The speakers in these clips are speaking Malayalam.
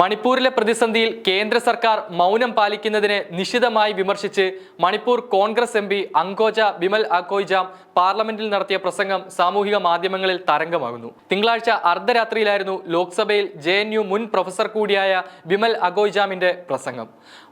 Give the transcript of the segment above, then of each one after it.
മണിപ്പൂരിലെ പ്രതിസന്ധിയിൽ കേന്ദ്ര സർക്കാർ മൗനം പാലിക്കുന്നതിനെ നിശിതമായി വിമർശിച്ച് മണിപ്പൂർ കോൺഗ്രസ് എം പി അങ്കോജ ബിമൽ അക്കോയ്ജാം പാർലമെന്റിൽ നടത്തിയ പ്രസംഗം സാമൂഹിക മാധ്യമങ്ങളിൽ തരംഗമാകുന്നു. തിങ്കളാഴ്ച അർദ്ധരാത്രിയിലായിരുന്നു ലോക്സഭയിൽ ജെ മുൻ പ്രൊഫസർ കൂടിയായ ബിമൽ അഗോയ്ജാമിന്റെ പ്രസംഗം.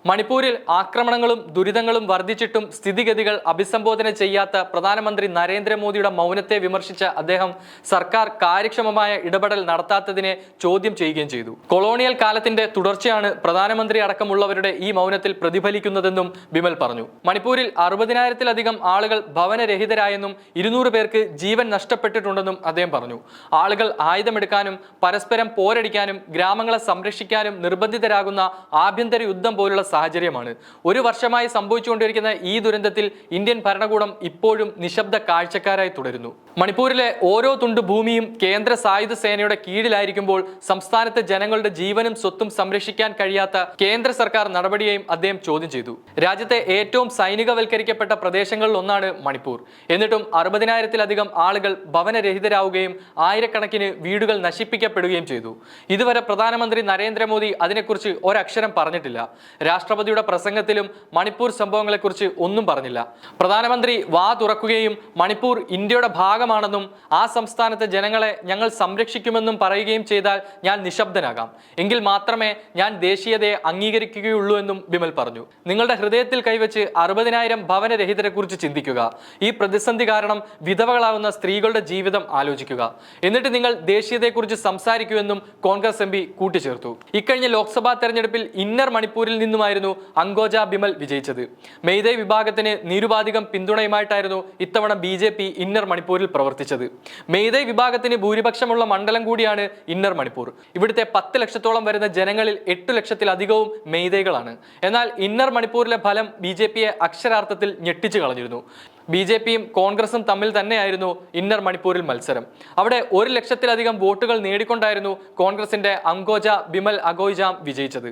മണിപ്പൂരിൽ ആക്രമണങ്ങളും ദുരിതങ്ങളും വർദ്ധിച്ചിട്ടും സ്ഥിതിഗതികൾ അഭിസംബോധന ചെയ്യാത്ത പ്രധാനമന്ത്രി നരേന്ദ്രമോദിയുടെ മൗനത്തെ വിമർശിച്ച അദ്ദേഹം സർക്കാർ കാര്യക്ഷമമായ ഇടപെടൽ നടത്താത്തതിനെ ചോദ്യം ചെയ്യുകയും ചെയ്തു. കൊളോണിയൽ കാലത്തിന്റെ തുടർച്ചയാണ് പ്രധാനമന്ത്രി അടക്കമുള്ളവരുടെ ഈ മൗനത്തിൽ പ്രതിഫലിക്കുന്നതെന്നും ബിമൽ പറഞ്ഞു. മണിപ്പൂരിൽ അറുപതിനായിരത്തിലധികം ആളുകൾ ഭവനരഹിതരായെന്നും ഇരുന്നൂറ് പേർക്ക് ജീവൻ നഷ്ടപ്പെട്ടിട്ടുണ്ടെന്നും അദ്ദേഹം പറഞ്ഞു. ആളുകൾ ആയുധമെടുക്കാനും പരസ്പരം പോരടിക്കാനും ഗ്രാമങ്ങളെ സംരക്ഷിക്കാനും നിർബന്ധിതരാകുന്ന ആഭ്യന്തര യുദ്ധം പോലുള്ള സാഹചര്യമാണ്. ഒരു വർഷമായി സംഭവിച്ചുകൊണ്ടിരിക്കുന്ന ഈ ദുരന്തത്തിൽ ഇന്ത്യൻ ഭരണകൂടം ഇപ്പോഴും നിശബ്ദ കാഴ്ചക്കാരായി തുടരുന്നു. മണിപ്പൂരിലെ ഓരോ തുണ്ട് ഭൂമിയും കേന്ദ്ര സായുധ സേനയുടെ കീഴിലായിരിക്കുമ്പോൾ സംസ്ഥാനത്തെ ജനങ്ങളുടെ ജീവനും സ്വത്തും സംരക്ഷിക്കാൻ കഴിയാത്ത കേന്ദ്ര സർക്കാർ നടപടിയെയും അദ്ദേഹം ചോദ്യം ചെയ്തു. രാജ്യത്തെ ഏറ്റവും സൈനികവൽക്കരിക്കപ്പെട്ട പ്രദേശങ്ങളിൽ ഒന്നാണ് മണിപ്പൂർ. എന്നിട്ടും അറുപതിനായിരത്തിലധികം ആളുകൾ ഭവനരഹിതരാവുകയും ആയിരക്കണക്കിന് വീടുകൾ നശിപ്പിക്കപ്പെടുകയും ചെയ്തു. ഇതുവരെ പ്രധാനമന്ത്രി നരേന്ദ്രമോദി അതിനെക്കുറിച്ച് ഒരക്ഷരം പറഞ്ഞിട്ടില്ല. രാഷ്ട്രപതിയുടെ പ്രസംഗത്തിലും മണിപ്പൂർ സംഭവങ്ങളെക്കുറിച്ച് ഒന്നും പറഞ്ഞില്ല. പ്രധാനമന്ത്രി വാ തുറക്കുകയും മണിപ്പൂർ ഇന്ത്യയുടെ ഭാഗമാണെന്നും ആ സംസ്ഥാനത്തെ ജനങ്ങളെ ഞങ്ങൾ സംരക്ഷിക്കുമെന്നും പറയുകയും ചെയ്താൽ ഞാൻ നിശബ്ദനാകാം. എങ്കിൽ മാത്രമേ ഞാൻ ദേശീയതയെ അംഗീകരിക്കുകയുള്ളൂ എന്നും ബിമൽ പറഞ്ഞു. നിങ്ങളുടെ ഹൃദയത്തിൽ കൈവച്ച് അറുപതിനായിരം ഭവനരഹിതരെ കുറിച്ച് ചിന്തിക്കുക. ഈ പ്രതിസന്ധി കാരണം വിധവകളാവുന്ന സ്ത്രീകളുടെ ജീവിതം ആലോചിക്കുക. എന്നിട്ട് നിങ്ങൾ ദേശീയതയെക്കുറിച്ച് സംസാരിക്കുമെന്നും കോൺഗ്രസ് എം പി കൂട്ടിച്ചേർത്തു. ഇക്കഴിഞ്ഞ ലോക്സഭാ തെരഞ്ഞെടുപ്പിൽ ഇന്നർ മണിപ്പൂരിൽ നിന്നുമായിരുന്നു അങ്കോജ ബിമൽ വിജയിച്ചത്. മെയ്തേ വിഭാഗത്തിന് നിരുപാധികം പിന്തുണയുമായിട്ടായിരുന്നു ഇത്തവണ ബി ജെ പി ഇന്നർ മണിപ്പൂരിൽ പ്രവർത്തിച്ചത്. മെയ്തേ വിഭാഗത്തിന് ഭൂരിപക്ഷമുള്ള മണ്ഡലം കൂടിയാണ് ഇന്നർ മണിപ്പൂർ. ഇവിടുത്തെ പത്ത് ലക്ഷത്തോളം വരുന്ന ജനങ്ങളിൽ എട്ടു ലക്ഷത്തിലധികവും മെയ്തേകളാണ്. എന്നാൽ ഇന്നർ മണിപ്പൂരിലെ ഫലം ബി ജെ പിയെ അക്ഷരാർത്ഥത്തിൽ ഞെട്ടിച്ചു കളഞ്ഞിരുന്നു. ബി ജെ പിയും കോൺഗ്രസും തമ്മിൽ തന്നെയായിരുന്നു ഇന്നർ മണിപ്പൂരിൽ മത്സരം. അവിടെ ഒരു ലക്ഷത്തിലധികം വോട്ടുകൾ നേടിക്കൊണ്ടായിരുന്നു കോൺഗ്രസിന്റെ അങ്കോജ ബിമൽ അഗോയ്ജാം വിജയിച്ചത്.